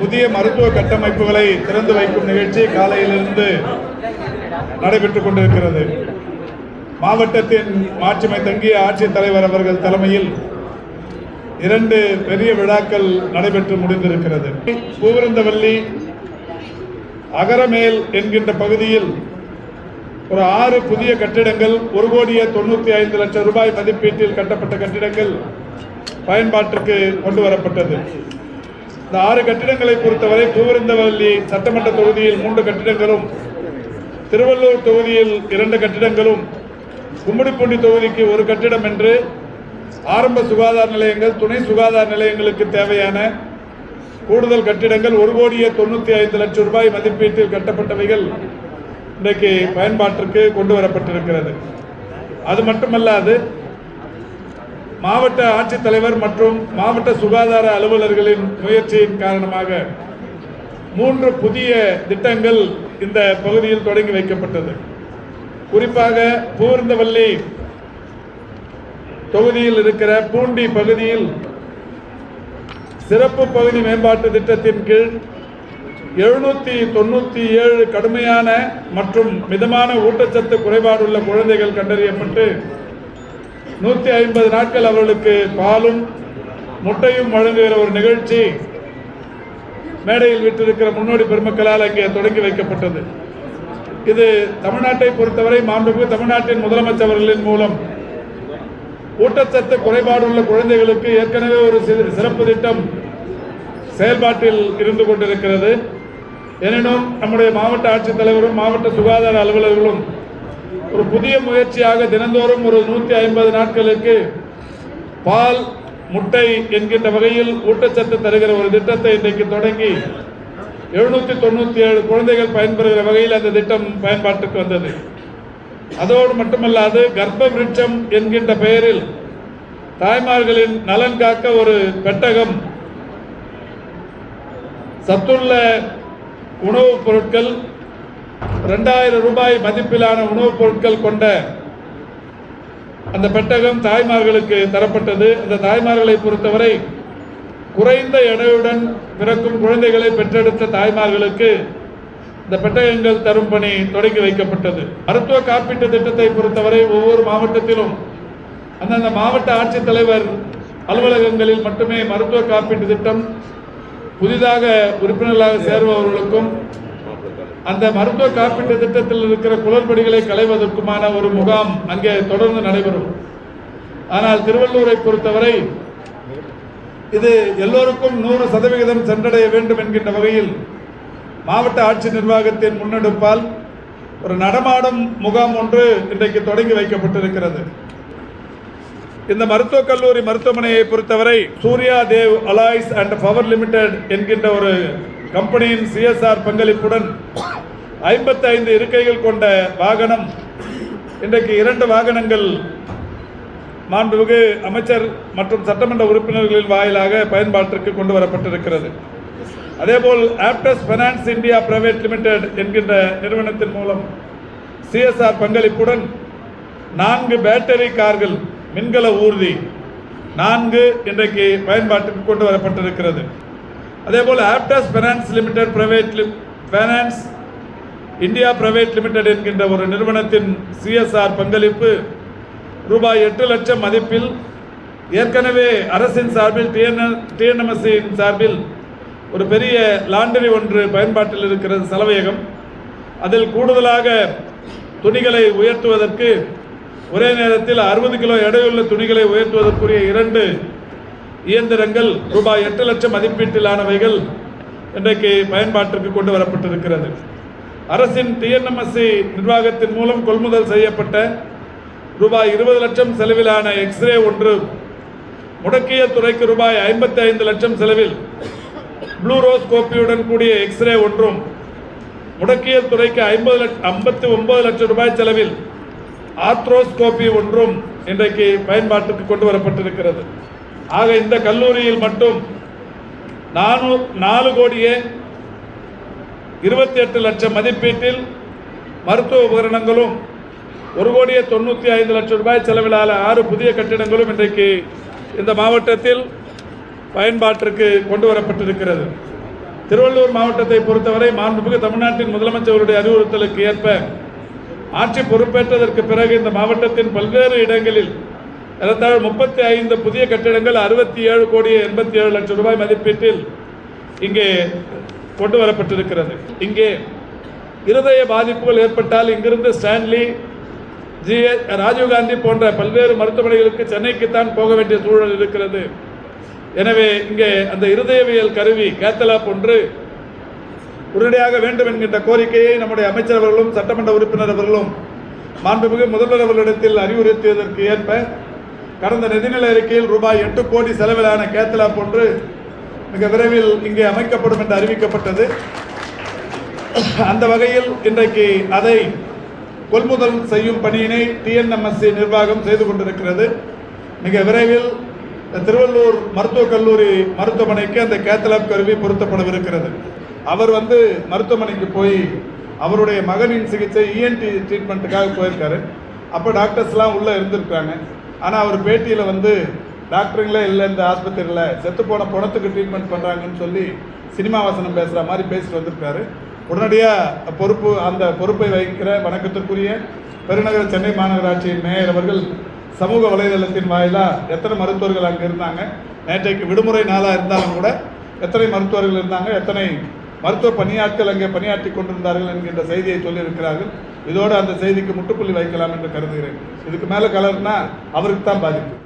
புதிய மருத்துவ கட்டமைப்புகளை திறந்து வைக்கும் நிகழ்ச்சி காலையிலிருந்து நடைபெற்றுக் கொண்டிருக்கிறது. மாவட்டத்தின் மாட்சிமை தங்கிய ஆட்சித் தலைவர் அவர்கள் தலைமையில் இரண்டு பெரிய விழாக்கள் நடைபெற்று முடிந்திருக்கிறது. பூவிருந்தவல்லி அகரமேல் என்கின்ற பகுதியில் ஒரு ஆறு புதிய கட்டிடங்கள் ஒரு கோடியே தொண்ணூற்றி ஐந்து லட்சம் ரூபாய் மதிப்பீட்டில் கட்டப்பட்ட கட்டிடங்கள் பயன்பாட்டிற்கு கொண்டு வரப்பட்டது. இந்த ஆறு கட்டிடங்களை பொறுத்தவரை பூவிருந்தவல்லி சட்டமன்ற தொகுதியில் மூன்று கட்டிடங்களும் திருவள்ளூர் தொகுதியில் இரண்டு கட்டிடங்களும் கும்மிடிப்பூண்டி தொகுதிக்கு ஒரு கட்டிடம் என்று ஆரம்ப சுகாதார நிலையங்கள் துணை சுகாதார நிலையங்களுக்கு தேவையான கூடுதல் கட்டிடங்கள் ஒரு கோடியே தொண்ணூற்றி ஐந்து லட்சம் ரூபாய் மதிப்பீட்டில் கட்டப்பட்டவைகள் இன்றைக்கு பயன்பாட்டிற்கு கொண்டு வரப்பட்டிருக்கிறது. அது மட்டுமல்லாது மாவட்ட ஆட்சித்தலைவர் மற்றும் மாவட்ட சுகாதார அலுவலர்களின் முயற்சியின் காரணமாக மூன்று புதிய திட்டங்கள் இந்த பகுதியில் தொடங்கி வைக்கப்பட்டது. குறிப்பாக பூர்ந்தவல்லி தொகுதியில் இருக்கிற பூண்டி பகுதியில் சிறப்பு பகுதி மேம்பாட்டு திட்டத்தின் கீழ் எழுநூத்தி தொண்ணூத்தி ஏழு கடுமையான மற்றும் மிதமான ஊட்டச்சத்து குறைபாடுள்ள குழந்தைகள் கண்டறியப்பட்டு நூற்றி ஐம்பது நாட்கள் அவர்களுக்கு பாலும் முட்டையும் வழங்குகிற ஒரு நிகழ்ச்சி மேடையில் விட்டிருக்கிற முன்னோடி பெருமக்களால் அங்கே தொடங்கி வைக்கப்பட்டது. இது தமிழ்நாட்டை பொறுத்தவரை மாண்புமிகு தமிழ்நாட்டின் முதலமைச்சர் அவர்களின் மூலம் ஊட்டச்சத்து குறைபாடுள்ள குழந்தைகளுக்கு ஏற்கனவே ஒரு சிறப்பு திட்டம் செயல்பாட்டில் இருந்து கொண்டிருக்கிறது. எனினும் நம்முடைய மாவட்ட ஆட்சித்தலைவரும் மாவட்ட சுகாதார அலுவலர்களும் ஒரு புதிய முயற்சியாக தினந்தோறும் ஒரு நூற்றி ஐம்பது நாட்களுக்கு பால் முட்டை என்கின்ற வகையில் ஊட்டச்சத்து தருகிற ஒரு திட்டத்தை இன்றைக்கு தொடங்கி எழுநூற்றி தொண்ணூற்றி ஏழு குழந்தைகள் பயன்பெறுகிற வகையில் அந்த திட்டம் பயன்பாட்டுக்கு வந்தது. அதோடு மட்டுமல்லாது கர்ப்ப விருட்சம் என்கின்ற பெயரில் தாய்மார்களின் நலன் காக்க ஒரு பெட்டகம் சத்துள்ள உணவுப் பொருட்கள் ரெண்டாயிரம் ரூபாய் மதிப்பிலான உணவுப் பொருட்கள் கொண்ட அந்த பெட்டகம் தாய்மார்களுக்கு தரப்பட்டது. அந்த தாய்மார்களை பொறுத்தவரை குறைந்த எடையுடன் பிறக்கும் குழந்தைகளை பெற்றெடுத்த தாய்மார்களுக்கு இந்த பெட்டகங்கள் தரும் பணி தொடங்கி வைக்கப்பட்டது. மருத்துவ காப்பீட்டு திட்டத்தை பொறுத்தவரை ஒவ்வொரு மாவட்டத்திலும் அந்தந்த மாவட்ட ஆட்சித்தலைவர் அலுவலகங்களில் மட்டுமே மருத்துவ காப்பீட்டு திட்டம் புதிதாக உறுப்பினர்களாக சேருபவர்களுக்கும் அந்த மருத்துவ காப்பீட்டு திட்டத்தில் இருக்கிற குளறுபடிகளை களைவதற்குமான ஒரு முகாம் அங்கே தொடர்ந்து நடைபெறும். ஆனால் திருவள்ளூரை பொறுத்தவரை இது எல்லோருக்கும் நூறு சதவிகிதம் சென்றடைய வேண்டும் என்கின்ற வகையில் மாவட்ட ஆட்சி நிர்வாகத்தின் முன்னெடுப்பால் ஒரு நடமாடும் முகாம் ஒன்று இன்றைக்கு தொடங்கி வைக்கப்பட்டிருக்கிறது. இந்த மருத்துவக் கல்லூரி மருத்துவமனையை பொறுத்தவரை Surya Dev alloys and power limited என்கின்ற ஒரு கம்பெனியின் சிஎஸ்ஆர் பங்களிப்புடன் 55 இருக்கைகள் கொண்ட வாகனம் இன்றைக்கு இரண்டு வாகனங்கள் மாண்புமிகு அமைச்சர் மற்றும் சட்டமன்ற உறுப்பினர்களின் வாயிலாக பயன்பாட்டிற்கு கொண்டு வரப்பட்டிருக்கிறது. அதேபோல் Aptus finance India private limited என்கின்ற நிறுவனத்தின் மூலம் சிஎஸ்ஆர் பங்களிப்புடன் நான்கு பேட்டரி கார்கள் மின்கல ஊர்தி நான்கு இன்றைக்கு பயன்பாட்டுக்கு கொண்டு வரப்பட்டிருக்கிறது. அதேபோல் Aptus finance limited private finance India private limited என்கின்ற ஒரு நிறுவனத்தின் சிஎஸ்ஆர் பங்களிப்பு ரூபாய் எட்டு லட்சம் மதிப்பில் ஏற்கனவே அரசின் சார்பில் டிஎன்எல் டிஎன்எம்எஸ்சியின் சார்பில் ஒரு பெரிய லாண்டரி ஒன்று பயன்பாட்டில் இருக்கிறது செலவையகம். அதில் கூடுதலாக துணிகளை உயர்த்துவதற்கு ஒரே நேரத்தில் அறுபது கிலோ எடையுள்ள துணிகளை உயர்த்துவதற்குரிய இரண்டு இயந்திரங்கள் ரூபாய் எட்டு லட்சம் மதிப்பீட்டிலானவைகள் இன்றைக்கு பயன்பாட்டிற்கு கொண்டு வரப்பட்டிருக்கிறது. அரசின் டிஎன்எம்எஸ்சி நிர்வாகத்தின் மூலம் கொள்முதல் செய்யப்பட்ட ரூபாய் இருபது லட்சம் செலவிலான எக்ஸ்ரே ஒன்று முடக்கிய துறைக்கு ரூபாய் ஐம்பத்தி ஐந்து லட்சம் செலவில் ப்ளூரோஸ்கோப்பியுடன் கூடிய எக்ஸ்ரே ஒன்றும் முடக்கிய துறைக்கு ஐம்பது லட்சம் ஐம்பத்தி ஒன்பது லட்சம் ரூபாய் செலவில் ஆர்த்ரோஸ்கோபி ஒன்றும் இன்றைக்கு பயன்பாட்டுக்கு கொண்டு வரப்பட்டிருக்கிறது. ஆக இந்த கல்லூரியில் மட்டும் நானூ நாலு கோடியே இருபத்தி எட்டு லட்சம் மதிப்பீட்டில் மருத்துவ உபகரணங்களும் ஒரு கோடியே தொண்ணூற்றி ஐந்து லட்சம் ரூபாய் செலவிலான ஆறு புதிய கட்டிடங்களும் இன்றைக்கு இந்த மாவட்டத்தில் பயன்பாட்டிற்கு கொண்டு வரப்பட்டிருக்கிறது. திருவள்ளூர் மாவட்டத்தை பொறுத்தவரை மாண்புமிகு தமிழ்நாட்டின் முதலமைச்சருடைய அறிவுறுத்தலுக்கு ஏற்ப ஆட்சி பொறுப்பேற்றதற்கு பிறகு இந்த மாவட்டத்தின் பல்வேறு இடங்களில் ஏறத்தாழ் முப்பத்தி ஐந்து புதிய கட்டிடங்கள் அறுபத்தி ஏழு கோடி எண்பத்தி ஏழு லட்சம் ரூபாய் மதிப்பீட்டில் இங்கே கொண்டு வரப்பட்டிருக்கிறது. இங்கே இருதய பாதிப்புகள் ஏற்பட்டால் இங்கிருந்து ஸ்டான்லி ஜி. ராஜீவ்காந்தி போன்ற பல்வேறு மருத்துவமனைகளுக்கு சென்னைக்குத்தான் போக வேண்டிய சூழல் இருக்கிறது. எனவே இங்கே அந்த இருதயவியல் கருவி கேத்தலாப் ஒன்று உடனடியாக வேண்டும் என்கின்ற கோரிக்கையை நம்முடைய அமைச்சர் அவர்களும் சட்டமன்ற உறுப்பினர் அவர்களும் மாண்புமிகு முதல்வர் அவர்களிடத்தில் அறிவுறுத்தியதற்கு ஏற்ப கடந்த நிதிநிலை அறிக்கையில் ரூபாய் எட்டு கோடி செலவிலான கேத்தலாப் ஒன்று மிக விரைவில் இங்கே அமைக்கப்படும் என்று அறிவிக்கப்பட்டது. அந்த வகையில் இன்றைக்கு அதை கொள்முதல் செய்யும் பணியினை டிஎன்எம்எஸ்சி நிர்வாகம் செய்து கொண்டிருக்கிறது. மிக விரைவில் திருவள்ளூர் மருத்துவக் கல்லூரி மருத்துவமனைக்கு அந்த கேத்தலாப் கருவி பொருத்தப்படவிருக்கிறது. அவர் வந்து மருத்துவமனைக்கு போய் அவருடைய மகனின் சிகிச்சை இஎன்டி ட்ரீட்மெண்ட்டுக்காக போயிருக்காரு. அப்போ டாக்டர்ஸ்லாம் உள்ளே இருந்திருக்காங்க. ஆனால் அவர் பேட்டியில் வந்து டாக்டருங்களே இல்லை இந்த ஆஸ்பத்திரியில் செத்து போன பணத்துக்கு ட்ரீட்மெண்ட் பண்ணுறாங்கன்னு சொல்லி சினிமா வசனம் பேசுகிற மாதிரி பேசிட்டு வந்திருக்காரு. உடனடியாக பொறுப்பு அந்த பொறுப்பை வகிக்கிற வணக்கத்திற்குரிய பெருநகர சென்னை மாநகராட்சியின் மேயர் அவர்கள் சமூக வலைதளத்தின் வாயிலாக எத்தனை மருத்துவர்கள் அங்கே இருந்தாங்க? நேற்றைக்கு விடுமுறை நாளாக இருந்தாலும் கூட எத்தனை மருத்துவர்கள் இருந்தாங்க? எத்தனை மருத்துவ பணியாட்கள் அங்கே பணியாற்றி கொண்டிருந்தார்கள்? என்கின்ற செய்தியை சொல்லியிருக்கிறார்கள். இதோடு அந்த செய்திக்கு முட்டுப்புள்ளி வைக்கலாம் என்று கருதுகிறேன். இதுக்கு மேலே கலர்னா அவருக்கு தான் பாதிப்பு.